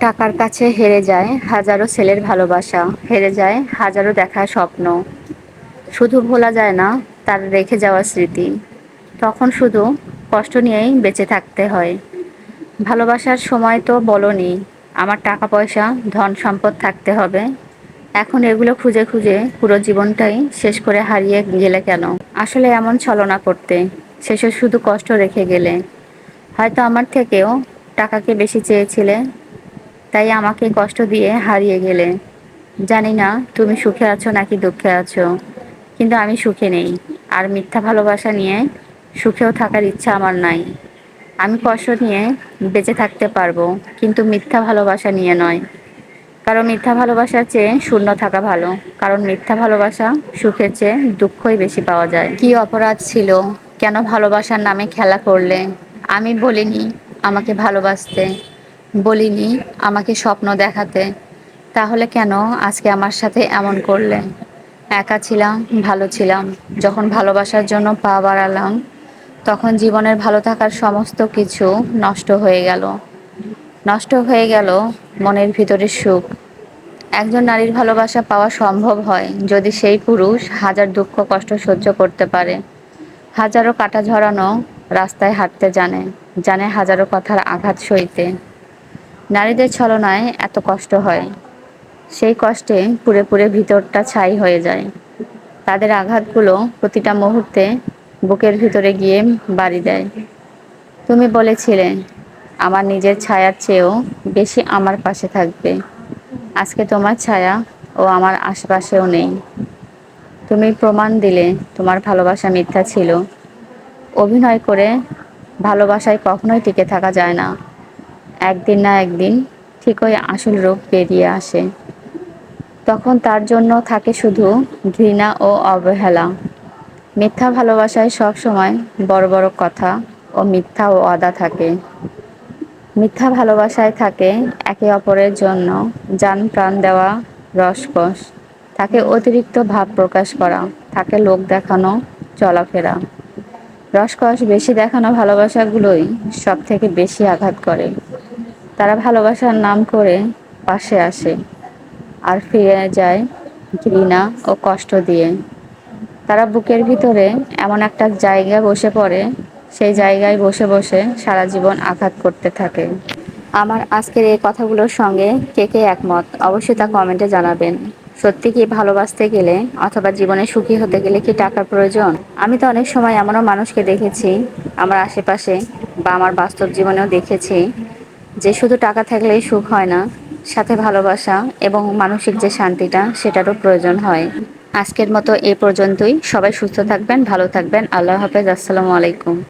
টাকার কাছে হেরে যায় হাজারো ছেলের ভালোবাসা, হেরে যায় হাজারো দেখা স্বপ্ন। শুধু ভোলা যায় না, তার রেখে যাওয়া স্মৃতি। তখন শুধু কষ্ট নিয়েই বেঁচে থাকতে হয়। ভালোবাসার সময় তো বলনি, আমার টাকা পয়সা ধন সম্পদ থাকতে হবে। এখন এগুলো খুঁজে খুঁজে পুরো জীবনটাই শেষ করে হারিয়ে গেলে কেন? আসলে এমন ছলনা করতে, শেষে শুধু কষ্ট রেখে গেলে। হয়তো আমার থেকেও টাকাকে বেশি চেয়েছিলে তাই আমাকে কষ্ট দিয়ে হারিয়ে গেলে। জানি না, তুমি সুখে আছো নাকি দুঃখে আছো। কিন্তু আমি সুখে নেই। আর মিথ্যা ভালোবাসা নিয়ে সুখেও থাকার ইচ্ছা আমার নাই। আমি কষ্ট নিয়ে বেঁচে থাকতে পারব, কিন্তু মিথ্যা ভালোবাসা নিয়ে নয়। কারণ মিথ্যা ভালোবাসার চেয়ে শূন্য থাকা ভালো। কারণ মিথ্যা ভালোবাসা সুখের চেয়ে দুঃখই বেশি পাওয়া যায়। কি অপরাধ ছিল? কেন ভালোবাসার নামে খেলা করলে? আমি বলিনি আমাকে ভালোবাসতে। বলিনি, আমাকে স্বপ্ন দেখাতে। তাহলে কেন আজকে আমার সাথে এমন করলে? একা ছিলাম, ভালো ছিলাম। যখন ভালোবাসার জন্য পা বাড়ালাম, তখন জীবনের ভালো থাকার সমস্ত কিছু নষ্ট হয়ে গেল। নষ্ট হয়ে গেল মনের ভিতরের সুখ। একজন নারীর ভালোবাসা পাওয়া সম্ভব হয় যদি সেই পুরুষ হাজার দুঃখ কষ্ট সহ্য করতে পারে। হাজারো কাটা ঝরানো রাস্তায় হাঁটতে জানে জানে হাজারো কথার আঘাত সইতে। নারীদের ছলনায় এত কষ্ট হয়। সেই কষ্টে পুরে পুরে ভিতরটা ছাই হয়ে যায়। তাদের আঘাতগুলো প্রতিটা মুহূর্তে বুকের ভিতরে গিয়ে বাড়ি দেয়। তুমি বলেছিলে, আমার নিজের ছায়ার চেয়েও বেশি আমার পাশে থাকবে। আজকে তোমার ছায়া ও আমার আশেপাশেও নেই। তুমি প্রমাণ দিলে তোমার ভালোবাসা মিথ্যা ছিল। অভিনয় করে ভালোবাসায় কখনোই টিকে থাকা যায় না। একদিন না একদিন ঠিকই আসল রূপ বেরিয়ে আসে। তখন তার জন্য থাকে শুধু ঘৃণা ও অবহেলা। মিথ্যা ভালোবাসায় সব সময় বড় বড় কথা ও মিথ্যা ও আদা থাকে। মিথ্যা ভালোবাসায় থাকে একে অপরের জন্য যান প্রাণ দেওয়া রসকস। থাকে অতিরিক্ত ভাব প্রকাশ করা, থাকে লোক দেখানো চলাফেরা। রসকস বেশি দেখানো ভালোবাসাগুলোই সব থেকে বেশি আঘাত করে। তারা ভালোবাসার নাম করে পাশে আসে আর ফিরে যায় ঘৃণা ও কষ্ট দিয়ে। তারা বুকের ভিতরে এমন একটা জায়গায় বসে পড়ে, সেই জায়গায় বসে বসে সারা জীবন আঘাত করতে থাকে। আমার আজকের এই কথাগুলোর সঙ্গে কে কে একমত অবশ্যই তা কমেন্টে জানাবেন। সত্যি কি ভালোবাসতে গেলে অথবা জীবনে সুখী হতে গেলে কি টাকার প্রয়োজন? আমি তো অনেক সময় এমনও মানুষকে দেখেছি, আমার আশেপাশে বা আমার বাস্তব জীবনেও দেখেছি যে শুধু টাকা থাকলেই সুখ হয় না, সাথে ভালোবাসা এবং মানসিক যে শান্তিটা, সেটারও প্রয়োজন হয়। আজকের মতো এ পর্যন্তই। সবাই সুস্থ থাকবেন, ভালো থাকবেন। আল্লাহ হাফেজ। আসসালামু আলাইকুম।